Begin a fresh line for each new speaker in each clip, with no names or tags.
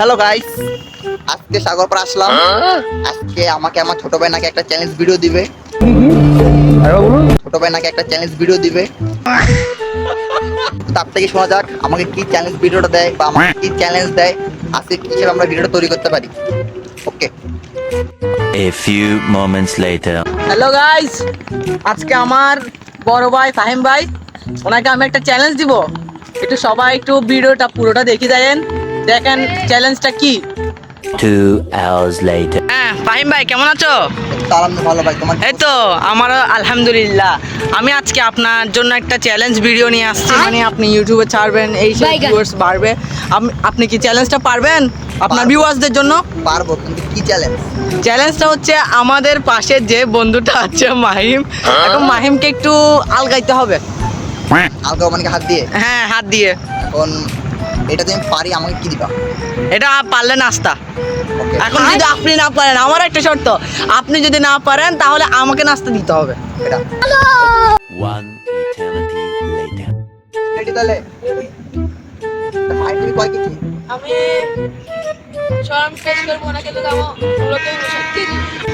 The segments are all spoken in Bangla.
হ্যালো গাইস আজকে সাগরপার আসলাম। আজকে আমাকে আমার ছোট ভাই নাকি একটা চ্যালেঞ্জ ভিডিও দিবে। ছোট ভাই নাকি একটা চ্যালেঞ্জ ভিডিও দিবে। তার থেকে শোনা যাক আমাকে কি চ্যালেঞ্জ ভিডিওটা দেয় বা আমাকে কি চ্যালেঞ্জ দেয়। আজকে কি হিসেবে আমরা ভিডিওটা তৈরি করতে পারি? Okay
A few moments later.
Hello guys আজকে আমার বড় ভাই ফাহিম ভাই ওনাকে আমি একটা চ্যালেঞ্জ দিব। একটু সবাই একটু ভিডিওটা পুরোটা দেখে দেন দেখেন চ্যালেঞ্জটা কি?
Two hours later.
হ্যাঁ ফাহিম ভাই কেমন আছো?
ভালো ভাই তোমার
এই তো আমারও আলহামদুলিল্লাহ। আমি আজকে আপনার জন্য একটা চ্যালেঞ্জ ভিডিও নিয়ে আসছি। মানে আপনি ইউটিউবে ছাড়বেন এই সব। ভিউয়ার্স বাড়বে। আপনি কি চ্যালেঞ্জটা পারবেন? আপনার। ভিউয়ার্সদের জন্য?
পারব কিন্তু কি চ্যালেঞ্জ
চ্যালেঞ্জটা হচ্ছে আমাদের পাশে যে বন্ধুটা আছে মাহিম। এখন মাহিমকে একটু আলগাইতে হবে।
আলগা মানে হাত দিয়ে?
হ্যাঁ হাত দিয়ে।
এখন এটা তুমি আমি পারি আমাকে কি দিবা?
এটা পারলে নাস্তা। এখন যদি আপনি না পারেন আমার একটা শর্ত। আপনি যদি না পারেন তাহলে আমাকে নাস্তা দিতে হবে।
এটা।
One eternity later.
তাহলে
আমি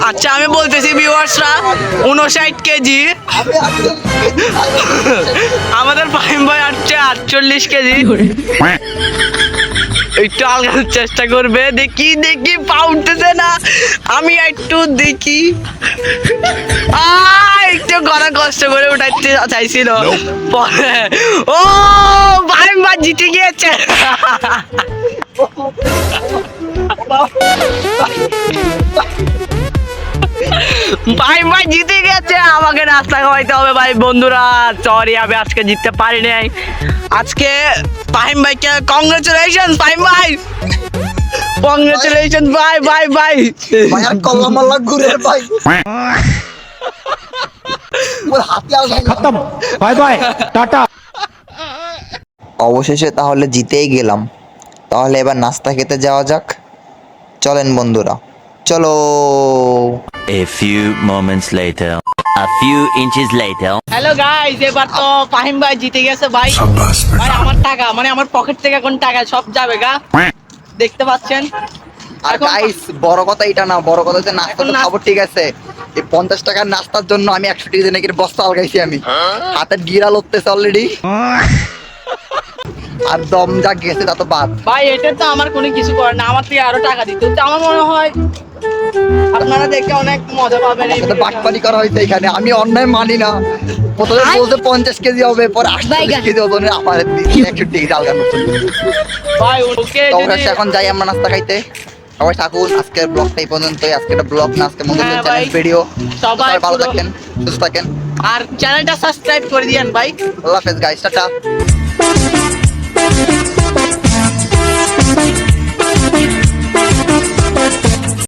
আচ্ছা আমি বলতেছি ভিউয়ার্সরা উনষাট কেজি। আমাদের ফাহিম ভাই আসছে আটচল্লিশ কেজি। একটু আলগানোর চেষ্টা করবে দেখি দেখি পা উঠতেছে না। আমি একটু দেখি। একটু গলা কষ্ট করে উঠাইতে চাইছিল। পরে ও ভাই ভাই জিতে গিয়েছে। ভাই ভাই জিতে গেছে। আমাকে নাস্তা খাওয়াইতে হবে ভাই বন্ধুরা। সরি আমি আজকে জিততে পারি নাই। আজকে ফাহিম ভাইকে কংগ্রেচুলেশন ফাহিম ভাই। কংগ্রেচুলেশন ভাই ভাই ভাই।
ভাই আর কল্লামাল্লা ঘুরে ভাই।
খতম। Bye bye tata.
অবশেষে তাহলে জিতেই গেলাম। তাহলে এবার নাস্তা খেতে যাওয়া যাক। চলেন বন্ধুরা চলো।
A few moments later. A few inches later.
Hello guys এবার তো ফাহিম ভাই জিতে গেছে ভাই। ভাই আমার টাকা মানে আমার পকেট থেকে এখন টাকা সব যাবে গা। দেখতে পাচ্ছেন?
আর গাইস বড় কথা এটা না বড় কথা হচ্ছে নাস্তা তো খাব ঠিক আছে। এই পঞ্চাশ টাকার নাস্তার জন্য আমি একশো টিকে নাকি বস্তা আলগাইছি আমি। হাতের গিরা লড়তেছে অলরেডি আর দম যা গেছে তা তো বাদ।
ভাই এটা তো আমার কোনো কিছু করে না আমার থেকে আরও টাকা দিতে হচ্ছে। আমার মনে হয় আপনারা দেখে অনেক মজা পাবেন এই।
করা হয়েছে এখানে। আমি অন্যায় মানি না। প্রথমে বলতে পঞ্চাশ কেজি হবে পরে আটচল্লিশ কেজি হবে না, আমার একশো জন্য
ভাই ওকে
তো এখন যাই আমরা নাস্তা খাইতে। সবাই থাকুন আজকের ব্লগটা এই পর্যন্তই। আজকে একটা ব্লগ না আজকে
হ্যাঁ
চ্যানেল ভিডিও
সবাই
সবাই ভালো থাকেন সুস্থ থাকেন।
আর চ্যানেলটা সাবস্ক্রাইব করে দিয়েন ভাই।
আল্লাহ হাফেজ গাইস টাটা। Thank you.